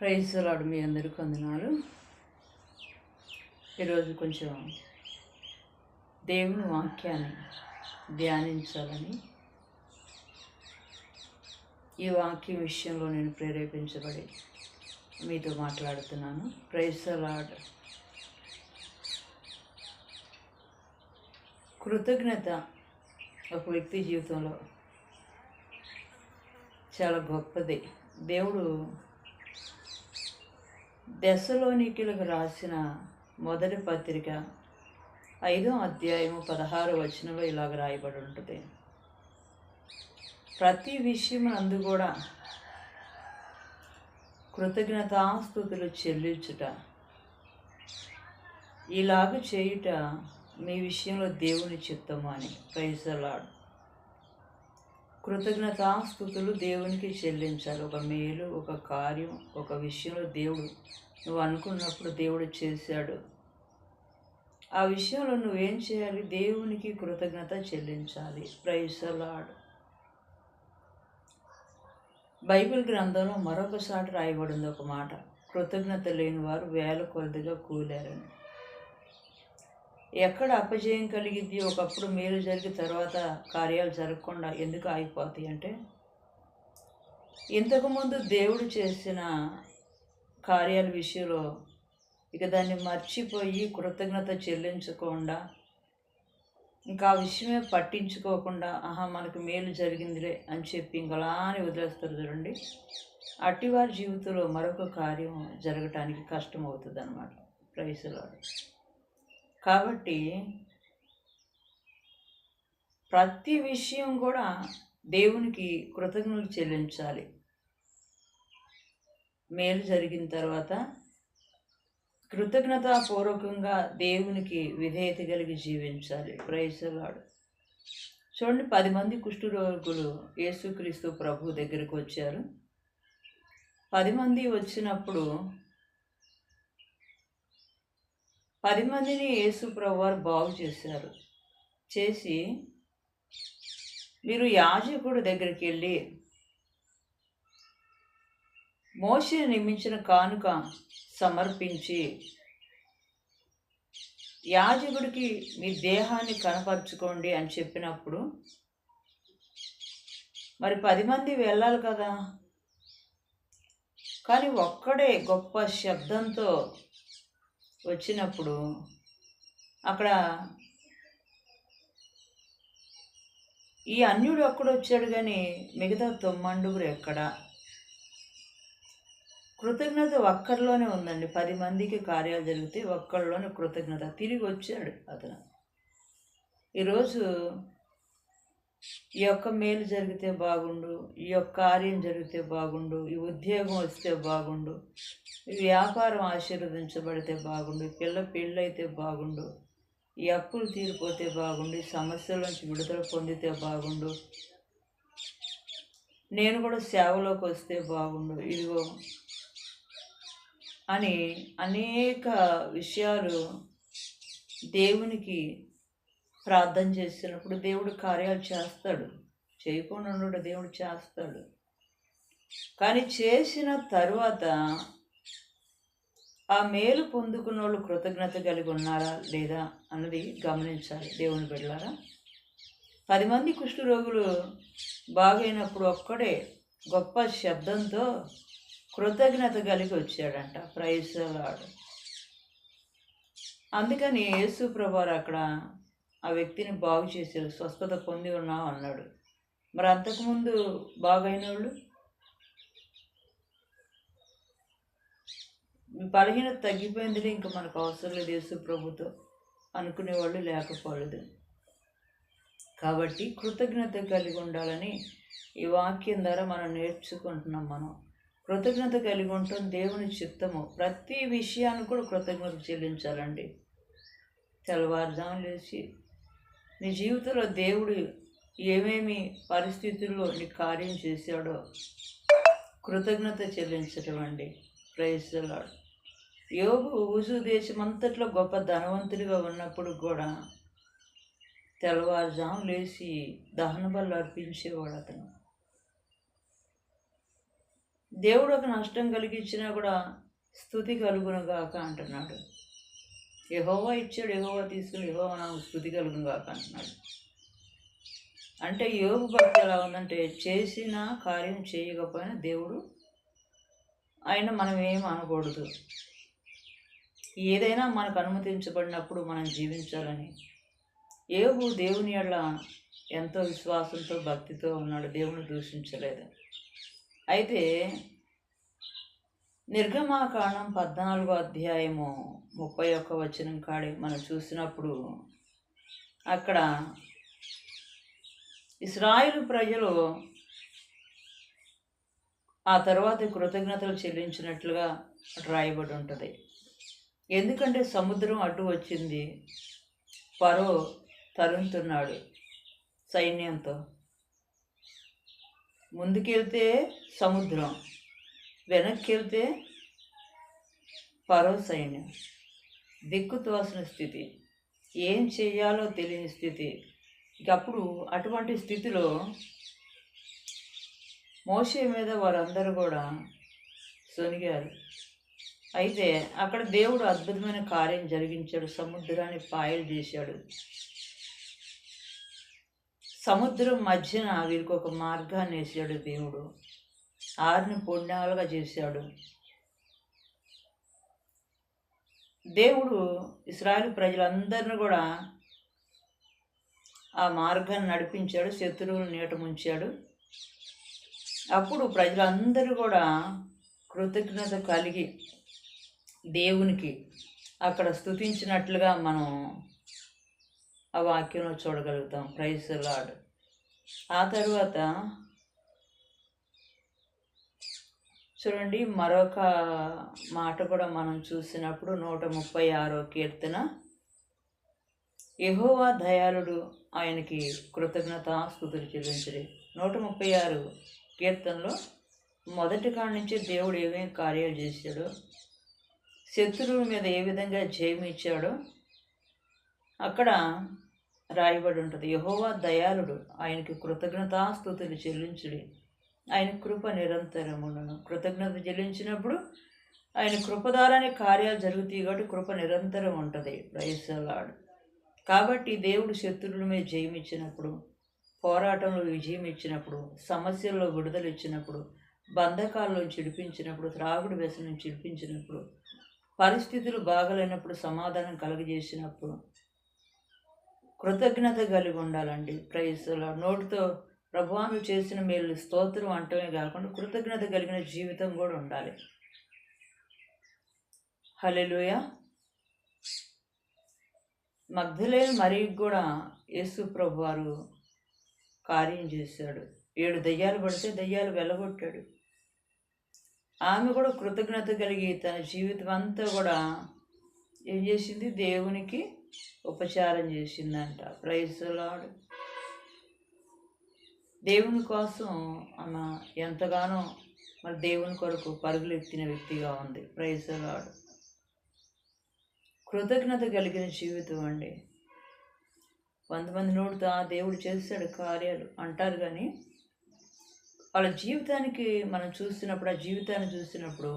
Praise మీ అందరికీ వందనాలు. ఈరోజు కొంచెం దేవుని వాక్యాన్ని ధ్యానించాలని ఈ వాక్యం విషయంలో నేను ప్రేరేపించబడి మీతో మాట్లాడుతున్నాను. ప్రైజ్ కృతజ్ఞత ఒక వ్యక్తి జీవితంలో చాలా గొప్పది. దేవుడు దశలోనికులకు రాసిన మొదటి పత్రిక ఐదో అధ్యాయము పదహారు వచనంలో ఇలాగ రాయబడి ఉంటుంది. ప్రతి విషయం అందు కూడా కృతజ్ఞతాస్థుతులు చెల్లించుట ఇలాగ చేయుట మీ విషయంలో దేవుని చిత్తము అని. ప్రైజలాడు కృతజ్ఞతాస్థుతులు దేవునికి చెల్లించాలి. ఒక మేలు ఒక కార్యం ఒక విషయంలో దేవుడు నువ్వు అనుకున్నప్పుడు దేవుడు చేశాడు. ఆ విషయంలో నువ్వేం చేయాలి? దేవునికి కృతజ్ఞత చెల్లించాలి. ప్రైసలాడు బైబిల్ గ్రంథంలో మరొకసారి రాయబడింది ఒక మాట. కృతజ్ఞత లేని వారు వేల కొలదిగా కూలారని. ఎక్కడ అపజయం కలిగిద్ది ఒకప్పుడు మేలు జరిగి తర్వాత కార్యాలు జరగకుండా ఎందుకు ఆగిపోతాయి అంటే? ఇంతకుముందు దేవుడు చేసిన కార్యాల విషయంలో ఇక దాన్ని మర్చిపోయి కృతజ్ఞత చెల్లించకుండా ఇంకా ఆ విషయమే పట్టించుకోకుండా ఆహా మనకు మేలు జరిగిందిలే అని చెప్పి ఇంకలా అని వదిలేస్తారు చూడండి. అట్టివారి జీవితంలో మరొక కార్యం జరగటానికి కష్టం అవుతుంది అనమాట ప్రైస్లో కాబట్టి ప్రతి విషయం కూడా దేవునికి కృతజ్ఞతలు చెల్లించాలి. మేలు జరిగిన తర్వాత కృతజ్ఞతాపూర్వకంగా దేవునికి విధేయత కలిగి జీవించాలి. ప్రైసలాడు చూడండి పది మంది కుష్ఠరోగులు యేసుక్రీస్తు ప్రభు దగ్గరికి వచ్చారు. పది మంది వచ్చినప్పుడు పది మందిని యేసు ప్రభువారు బాగు చేశారు. చేసి మీరు యాజకుడు దగ్గరికి వెళ్ళి మోషే నియమించిన కానుక సమర్పించి యాజకుడికి మీ దేహాన్ని కనపరుచుకోండి అని చెప్పినప్పుడు మరి పది మంది వెళ్ళాలి కదా. కానీ ఒక్కడే గొప్ప శబ్దంతో వచ్చినప్పుడు అక్కడ ఈ అన్యుడు అక్కడొచ్చాడు కానీ మిగతా తొమ్మండుగురు ఎక్కడ? కృతజ్ఞత ఒక్కరిలోనే ఉందండి. పది మందికి కార్యాలు జరిగితే ఒక్కరిలోనే కృతజ్ఞత. తిరిగి వచ్చాడు అతను. ఈరోజు ఈ యొక్క మేలు జరిగితే బాగుండు ఈ యొక్క కార్యం జరిగితే బాగుండు ఈ ఉద్యోగం వస్తే బాగుండు ఈ వ్యాపారం ఆశీర్వదించబడితే బాగుండు పిల్ల పెళ్ళైతే బాగుండు ఈ అప్పులు తీరిపోతే బాగుండు ఈ సమస్యల నుంచి విడుదల పొందితే బాగుండు. నేను కూడా సేవలోకి వస్తే బాగుండు ఇదిగో అని అనేక విషయాలు దేవునికి ప్రార్థన చేసినప్పుడు దేవుడు కార్యాలు చేస్తాడు. చేయకుండా ఉండడు దేవుడు చేస్తాడు. కానీ చేసిన తర్వాత ఆ మేలు పొందుకున్న వాళ్ళు కృతజ్ఞత కలిగి ఉన్నారా లేదా అన్నది గమనించాలి దేవుని బిడ్డలారా. పది మంది కుష్ఠరోగులు బాగైనప్పుడు ఒక్కడే గొప్ప శబ్దంతో కృతజ్ఞత కలిగి వచ్చాడంట ప్రైసలాడు అందుకని యేసు అక్కడ ఆ వ్యక్తిని బాగు చేశారు స్వస్థత పొంది ఉన్నావు అన్నాడు. మరి అంతకుముందు బాగైన వాళ్ళు బలహీనత తగ్గిపోయిందిలే ఇంకా మనకు అవసరం లేదు యేసు ప్రభుతో అనుకునేవాళ్ళు లేకపోలేదు. కాబట్టి కృతజ్ఞత కలిగి ఉండాలని ఈ వాక్యం ద్వారా మనం నేర్చుకుంటున్నాం మనం. కృతజ్ఞత కలిగి ఉండటం దేవుని చిత్తము. ప్రతి విషయాన్ని కూడా కృతజ్ఞత చెల్లించాలండి. తెల్లవారుజాము లేచి నీ జీవితంలో దేవుడు ఏమేమి పరిస్థితుల్లో నీ కార్యం చేశాడో కృతజ్ఞత చెల్లించటం అండి. ప్రైజ్లాడు యోగు ఊజు దేశమంతట్లో గొప్ప ధనవంతుడిగా ఉన్నప్పుడు కూడా తెల్లవారుజాము లేచి దహన బలు అర్పించేవాడు అతను. దేవుడు ఒక నష్టం కలిగించినా కూడా స్థుతి కలుగునుగాక అంటున్నాడు. యహోవా ఇచ్చాడు యహోవా తీసుకుని యహోవా నాకు స్థుతి కలుగునుగాక అంటున్నాడు. అంటే యోగు భక్తి ఎలా ఉందంటే చేసిన కార్యం చేయకపోయినా దేవుడు ఆయన మనం ఏం అనకూడదు. ఏదైనా మనకు అనుమతించబడినప్పుడు మనం జీవించాలని. ఏవు దేవుని అట్లా ఎంతో విశ్వాసంతో భక్తితో ఉన్నాడు దేవుని దూషించలేదు. అయితే నిర్గమాకాండం పద్నాలుగో అధ్యాయము ముప్పై ఒక్క వచనం కాడి మనం చూసినప్పుడు అక్కడ ఇస్రాయిల్ ప్రజలు ఆ తర్వాత కృతజ్ఞతలు చెల్లించినట్లుగా రాయబడి ఉంటుంది. ఎందుకంటే సముద్రం అడ్డు వచ్చింది. పరో తరుముతున్నాడు సైన్యంతో. ముందుకెళ్తే సముద్రం. వెనక్కి వెళ్తే పరో సైన్యం దిక్కు తోసిన స్థితి. ఏం చేయాలో తెలియని స్థితి. ఇక అప్పుడు అటువంటి స్థితిలో మోసే మీద వారందరూ కూడా సొనిగారు. అయితే అక్కడ దేవుడు అద్భుతమైన కార్యం జరిగించాడు. సముద్రాన్ని పాయలు చేశాడు. సముద్రం మధ్యన వీరికి ఒక మార్గాన్ని వేసాడు దేవుడు. ఆరుని పుణ్యాలుగా చేశాడు. దేవుడు ఇస్రాయల్ ప్రజలందరిని కూడా ఆ మార్గాన్ని నడిపించాడు శత్రువులు నీట ముంచాడు. అప్పుడు ప్రజలందరూ కూడా కృతజ్ఞత కలిగి దేవునికి అక్కడ స్తుతించినట్లుగా మనం ఆ వాక్యంలో చూడగలుగుతాం. ప్రైజ్ లాడ్ ఆ తర్వాత చూడండి మరొక మాట కూడా మనం చూసినప్పుడు నూట ముప్పై ఆరో కీర్తన. యహోవా దయాళుడు ఆయనకి కృతజ్ఞత స్థుతులు చెల్లించడి. నూట ముప్పై ఆరు కీర్తనలో మొదటి కాడి నుంచి దేవుడు ఏమేం కార్యాలు చేశాడో? శత్రువుల మీద ఏ విధంగా జయం ఇచ్చాడో? అక్కడ రాయబడి ఉంటుంది యహోవా దయాళుడు ఆయనకి కృతజ్ఞతాస్థుతులు చెల్లించుడి. ఆయన కృప నిరంతరములను కృతజ్ఞత చెల్లించినప్పుడు ఆయన కృపదారానే కార్యాలు జరుగుతాయి కాబట్టి కృప నిరంతరం ఉంటుంది. ప్రయత్నాడు కాబట్టి దేవుడు శత్రువుల మీద జయం ఇచ్చినప్పుడు పోరాటంలో విజయం ఇచ్చినప్పుడు సమస్యల్లో విడుదల ఇచ్చినప్పుడు బంధకాల్లో చిడిపించినప్పుడు త్రాగుడు వ్యసనం చిడిపించినప్పుడు పరిస్థితులు బాగలేనప్పుడు సమాధానం కలుగజేసినప్పుడు కృతజ్ఞత కలిగి ఉండాలండి. ప్రైస్లో నోటితో ప్రభువాను చేసిన మేలు స్తోత్రం అంటమే కాకుండా కృతజ్ఞత కలిగిన జీవితం కూడా ఉండాలి. హలెలుయ మగ్ధలేని మరి కూడా యేసు ప్రభు వారు కార్యం చేశాడు. ఏడు దయ్యాలు పడితే దయ్యాలు వెళ్ళగొట్టాడు. ఆమె కూడా కృతజ్ఞత కలిగి తన జీవితం అంతా కూడా ఏం చేసింది? దేవునికి ఉపచారం చేసిందంట. ప్రైజ్ లాడు దేవుని కోసం అన్న ఎంతగానో మరి దేవుని కొరకు పరుగులు ఎత్తిన వ్యక్తిగా ఉంది. ప్రైజ్ కృతజ్ఞత కలిగిన జీవితం అండి. కొంతమంది నోడుతో "ఆ, దేవుడు చేస్తాడు కార్యాలు అంటారు కానీ వాళ్ళ జీవితానికి మనం చూస్తున్నప్పుడు ఆ జీవితాన్ని చూసినప్పుడు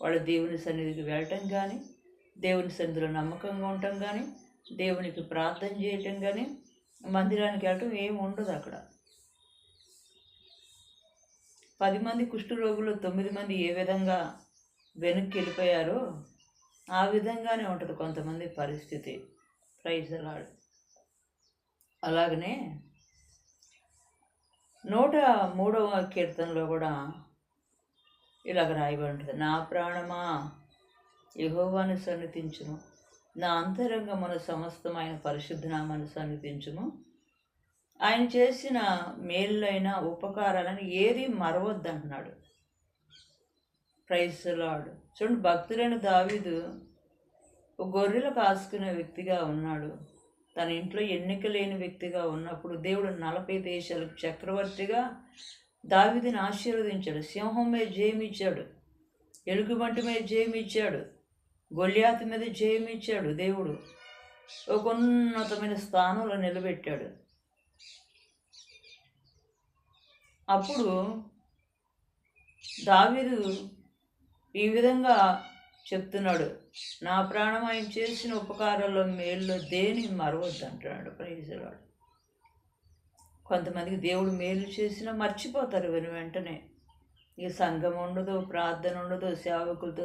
వాళ్ళ దేవుని సన్నిధికి వెళ్ళటం కానీ దేవుని సన్నిధిలో నమ్మకంగా ఉండటం కానీ దేవునికి ప్రార్థన చేయటం కానీ మందిరానికి వెళ్ళటం ఏమి ఉండదు అక్కడ. పది మంది కుష్ఠరోగులు తొమ్మిది మంది ఏ విధంగా వెనక్కి వెళ్ళిపోయారో ఆ విధంగానే ఉంటుంది కొంతమంది పరిస్థితి ప్రైజలాడు అలాగనే నూట మూడవ కీర్తనలో కూడా ఇలాగ రాయబడి ఉంటుంది నా ప్రాణమా యహోవాను సన్నిధించును నా అంతరంగమున సమస్తమైన పరిశుద్ధనామాన్ని సన్నిధించును ఆయన చేసిన మేలులైన ఉపకారాలను ఏది మరవద్దంటున్నాడు ప్రైజ్ లాడ్ చూడండి భక్తులైన దావీదు ఒక గొర్రెలు కాసుకునే వ్యక్తిగా ఉన్నాడు. తన ఇంట్లో ఎన్నిక లేని వ్యక్తిగా ఉన్నప్పుడు దేవుడు నలభై దేశాలకు చక్రవర్తిగా దావిదిని ఆశీర్వదించాడు. సింహం మీద జయమిచ్చాడు ఎలుగుబంటి మీద జయమిచ్చాడు గొల్యాతి మీద జయమిచ్చాడు దేవుడు. ఒక ఉన్నతమైన స్థానంలో నిలబెట్టాడు. అప్పుడు దావీదు ఈ విధంగా చెప్తున్నాడు నా ప్రాణం ఆయన చేసిన ఉపకారాల్లో మేల్లో దేని మరవద్దు అంటున్నాడు ప్రైజులాడు. కొంతమందికి దేవుడు మేలు చేసినా మర్చిపోతారు వెను వెంటనే. ఈ సంఘం ఉండదు ప్రార్థన ఉండదు సేవకులతో